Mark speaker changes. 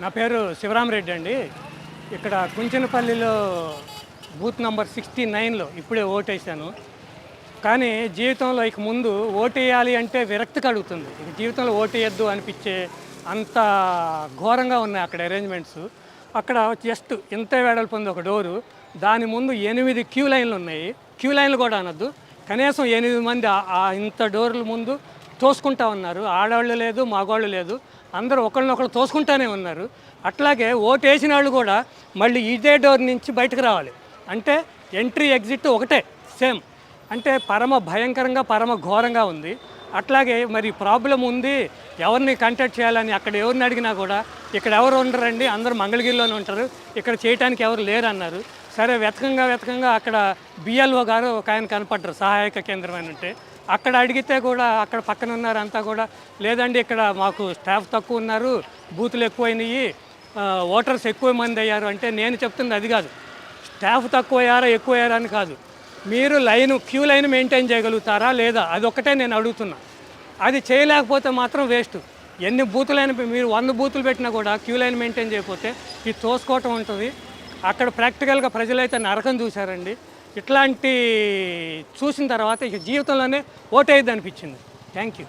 Speaker 1: నా పేరు శివరామరెడ్డి అండి. ఇక్కడ కుంచనపల్లిలో బూత్ నంబర్ సిక్స్టీ నైన్లో ఇప్పుడే ఓటేసాను కానీ జీవితంలో ఇక ముందు ఓటేయాలి అంటే విరక్తి కలుగుతుంది. ఇక జీవితంలో ఓటేయద్దు అనిపించే అంత ఘోరంగా ఉన్నాయి అక్కడ అరేంజ్మెంట్స్. అక్కడ జస్ట్ ఇంత వేడలు పొంది ఒక డోరు. దాని ముందు ఎనిమిది క్యూ లైన్లు ఉన్నాయి. క్యూ లైన్లు కూడా అనొద్దు. కనీసం ఎనిమిది మంది ఆ- ఆ ఇంత డోర్ల ముందు తోసుకుంటా ఉన్నారు ఆడవాళ్ళు లేదు మగవాళ్ళు లేదు. అందరూ ఒకళ్ళనొకళ్ళు తోసుకుంటానే ఉన్నారు. అట్లాగే ఓటు వేసిన వాళ్ళు కూడా మళ్ళీ ఇదే డోర్ నుంచి బయటకు రావాలి. అంటే ఎంట్రీ ఎగ్జిట్ ఒకటే సేమ్. అంటే పరమ భయంకరంగా పరమ ఘోరంగా ఉంది. అట్లాగే మరి ప్రాబ్లం ఉంది ఎవరిని కాంటాక్ట్ చేయాలని అక్కడ ఎవరిని అడిగినా కూడా ఇక్కడ ఎవరు ఉండరండి అందరూ మంగళగిరిలోనే ఉంటారు ఇక్కడ చేయడానికి ఎవరు లేరు అన్నారు సరే వెతకంగా వెతకంగా అక్కడ బిఎల్ఓ గారు ఒక ఆయన కనపడ్డారు సహాయక కేంద్రం అని ఉంటే అక్కడ అడిగితే కూడా అక్కడ పక్కన ఉన్నారు అంతా కూడా లేదండి ఇక్కడ మాకు స్టాఫ్ తక్కువ ఉన్నారు బూతులు ఎక్కువైనాయి ఓటర్స్ ఎక్కువ మంది అయ్యారు అంటే నేను చెప్తుంది అది కాదు. స్టాఫ్ తక్కువ అయ్యారా ఎక్కువ అయ్యారా అని కాదు. మీరు లైన్ క్యూ లైన్ మెయింటైన్ చేయగలుగుతారా లేదా? అది ఒక్కటే నేను అడుగుతున్నా. అది చేయలేకపోతే మాత్రం వేస్ట్. ఎన్ని బూతులైన మీరు వంద బూతులు పెట్టినా కూడా క్యూ లైన్ మెయింటైన్ చేయకపోతే ఇది తోసుకోవటం ఉంటుంది. అక్కడ ప్రాక్టికల్గా ప్రజలైతే నరకం చూశారండి. ఇట్లాంటి చూసిన తర్వాత ఇక జీవితంలోనే ఓటైద్ది అనిపించింది. Thank you